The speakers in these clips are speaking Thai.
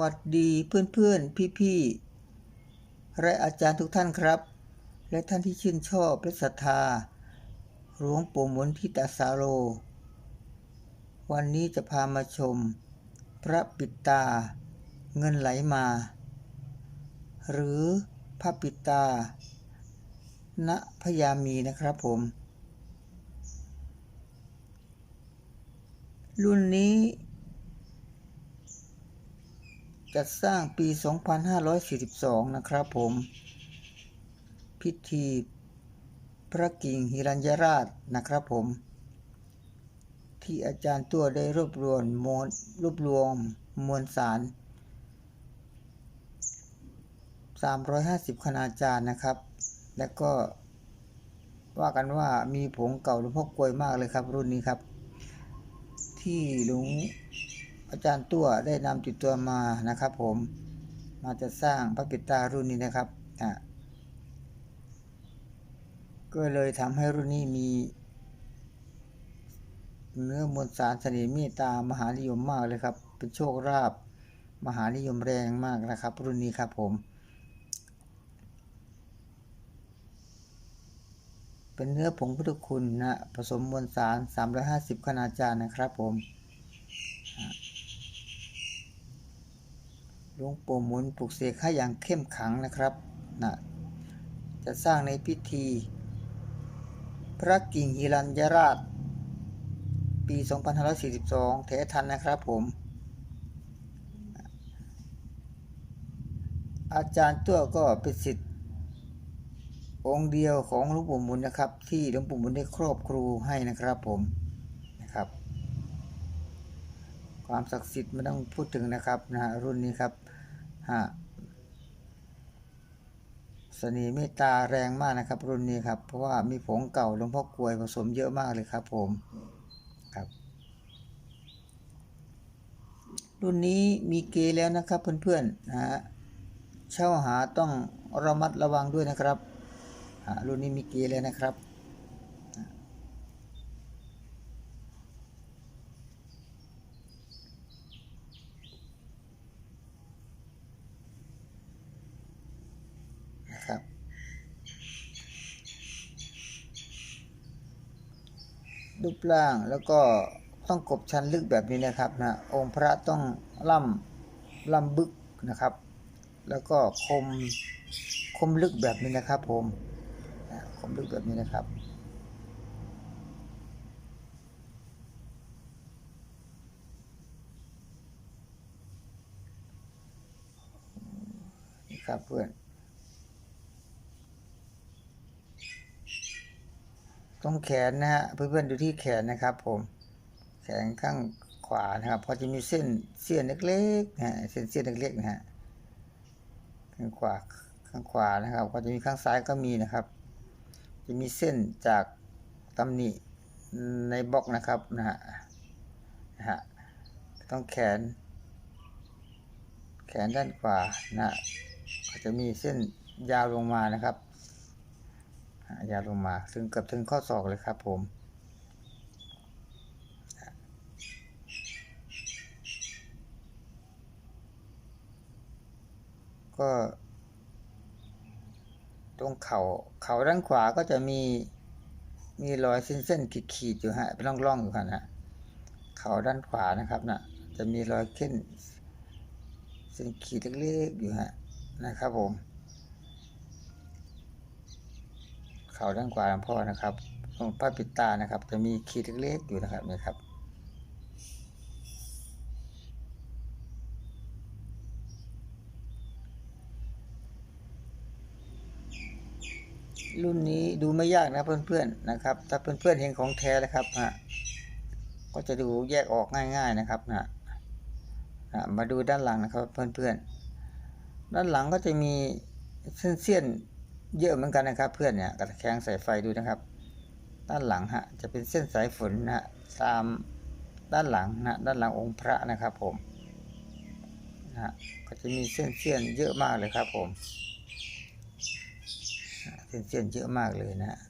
วัสดีเพื่อนๆ พี่ๆ และอาจารย์ทุกท่านครับ และท่านที่ชื่นชอบและศรัทธาหลวงปู่หมุนทิตาสาโร วันนี้จะพามาชม พระปิดตา เงินไหลมา หรือพระปิดตา ณพยามีนะครับผม รุ่นนี้ จัดสร้างปี 2542 นะครับผม พิธีพระกิ่งหิรัญยราชนะครับผม ที่อาจารย์ตัวได้รวบรวมมวลรวบรวมมวลสาร 350 คณาจารย์นะครับ แล้วก็ว่ากันว่ามีผงเก่าหลวงพ่อกลวยมากเลยครับรุ่นนี้ครับ ที่หลวง อาจารย์ตัวได้นำติดตัวมานะครับผมมาจะสร้างพระปิตารุ่นนี้นะครับอะก็เลยทำให้รุ่นนี้มี เนื้อมวลสารเสน่ห์เมตตามหานิยมมากเลยครับ เป็นโชคราบมหานิยมแรงมากนะครับ รุ่นนี้ครับผม เป็นเนื้อผงพุทธคุณนะผสมมวลสาร 350คณาจารย์นะครับผม หลวงปู่หมุนปลุกเสกให้อย่างเข้มขังนะครับนะจะสร้างในพิธี พระกิ่งหิรัญยราช ปี 2542 แท้ทันนะครับผม อาจารย์ตัวก็เป็นสิทธิ์องค์เดียวของหลวงปู่หมุนนะครับ ที่หลวงปู่หมุนได้ครอบครูให้นะครับผมนะครับ ความศักดิ์สิทธิ์ไม่ต้องพูดถึงนะครับนะรุ่นนี้ครับ ฮะเสน่ห์เมตตาแรงมากนะครับ รุ่นนี้ครับ เพราะว่ามีผงเก่าหลวงพ่อกลวยผสมเยอะมากเลยครับผมครับ รุ่นนี้มีเกย์แล้วนะครับเพื่อนๆนะฮะเช่าหาต้องระมัดระวังด้วยนะครับรุ่นนี้มีเกแล้วนะครับ รูปร่างแล้วก็ต้องกบชันลึกแบบนี้นะครับนะองค์พระต้องล่ำล่ำบึกนะครับ แล้วก็คมคมลึกแบบนี้นะครับผมคมลึกแบบนี้นะครับนี่ครับเพื่อน ตรงแขนนะฮะเพื่อนๆดูที่แขนนะครับ ผมแขนข้างขวานะครับพอจะมีเส้นเสี้ยนเล็กๆนะเส้นเสี้ยนเล็กๆนะฮะข้างขวาข้างขวานะครับ ก็จะมีข้างซ้ายก็มีนะครับ จะมีเส้นจากตำหนิในบล็อกนะครับนะฮะนะฮะต้องแขน แขนด้านขวานะฮะก็จะมีเส้นยาวลงมานะครับ ยาวลงมาถึงเกือบถึงข้อศอกเลยครับผมก็ ตรงเขา่าเข่าด้านขวาก็จะมีมีรอยเส้นๆขีดๆอยู่ฮะเป็นร่องๆอยู่ครับนะเข่าด้านขวานะครับนะจะมีรอยเส้นเส้นขีดเล็กๆอยู่ฮะนะครับผม เข่าด้านขวาของพ่อนะครับตรงผ้าปิดตานะครับ จะมีขีดเล็กๆอยู่นะครับนี่ครับ รุ่นนี้ดูไม่ยากนะเพื่อนๆนะครับ ถ้าเพื่อนๆเห็นของแท้นะครับฮะก็จะดูแยกออกง่ายๆนะครับนะมาดูด้านหลังนะครับเพื่อนๆด้านหลังก็จะมีเส้นเสี้ยน เยอะเหมือนกันนะครับ เพื่อนเนี่ยกระแขงสายไฟดูนะครับ ด้านหลังฮะจะเป็นเส้นสายฝนนะฮะตามด้านหลังนะด้านหลังองค์พระนะครับผมนะฮะก็จะมีเส้นเสี้ยนเยอะมากเลยครับผมเส้นเสี้ยนเยอะมากเลยนะฮะ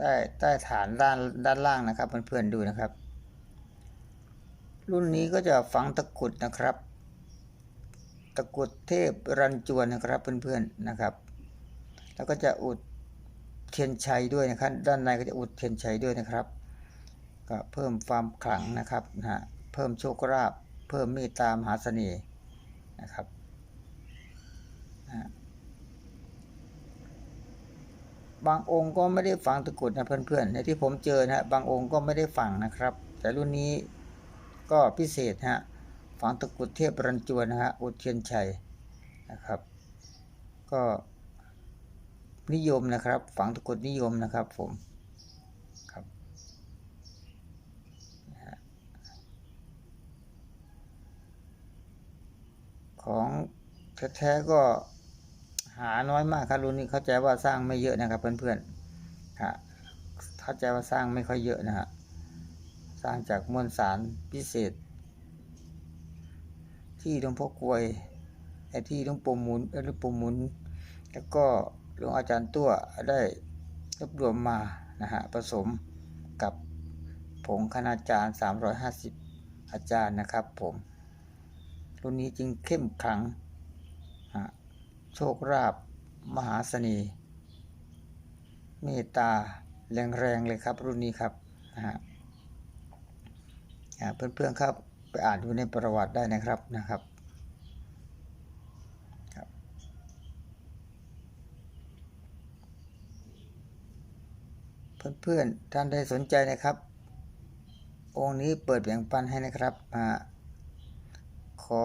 ใต้ใต้ฐานด้านด้านล่างนะครับ เพื่อนๆดูนะครับ รุ่นนี้ก็จะฝังตะกุดนะครับ ตะกุดเทพรันจวนนะครับเพื่อนๆนะครับ แล้วก็จะอุดเทียนชัยด้วยนะครับ ด้านในก็จะอุดเทียนชัยด้วยนะครับ ก็เพิ่มความขลังนะครับนะฮะเพิ่มโชคลาภเพิ่มเมตตามหาเสน่ห์นะครับนะฮะ บางองค์ก็ไม่ได้ฝังตะกรุดนะเพื่อนๆในที่ผมเจอนะฮะบางองค์ก็ไม่ได้ฝังนะครับ แต่รุ่นนี้ก็พิเศษฮะฝังตะกรุดเทพรันจวนนะฮะอุเทียนชัยนะครับ ก็นิยมนะครับ ฝังตะกรุดนิยมนะครับผมครับของแท้ๆก็ หาน้อยมากครับรุ่นนี้เข้าใจว่าสร้างไม่เยอะนะครับ เพื่อนๆฮะเข้าใจว่าสร้างไม่ค่อยเยอะนะฮะสร้างจากมวลสารพิเศษ ที่หลวงพ่อกลวยไอ้ที่หลวงปู่หมุนหลวงปู่หมุน แล้วก็หลวงอาจารย์ตัวได้รวบรวมมานะฮะผสมกับผงคณาจารย์ 350 อาจารย์นะครับผมรุ่นนี้จึงเข้มขลัง โชคราบมหาเสน่ห์เมตตาแรงๆเลยครับ รุ่นนี้ครับนะฮะเพื่อนๆครับไปอ่านดูในประวัติได้นะครับนะครับเพื่อนๆท่านได้สนใจนะครับ องค์นี้เปิดแบ่งปันให้นะครับอขอ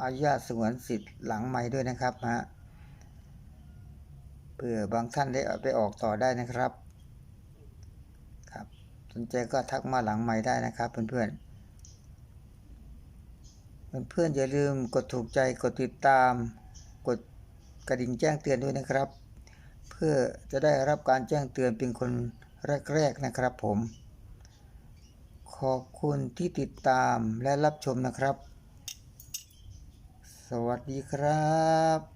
อนุญาสงวนสิทธิ์หลังไม้ด้วยนะครับฮะเผื่อบางท่านได้ไปออกต่อได้นะครับครับสนใจก็ทักมาหลังไม้ได้นะครับเพื่อนๆเพื่อนๆอย่าลืมกดถูกใจกดติดตาม กดกระดิ่งแจ้งเตือนด้วยนะครับ เพื่อจะได้รับการแจ้งเตือนเป็นคนแรกๆนะครับผม ขอบคุณที่ติดตามและรับชมนะครับ สวัสดีครับ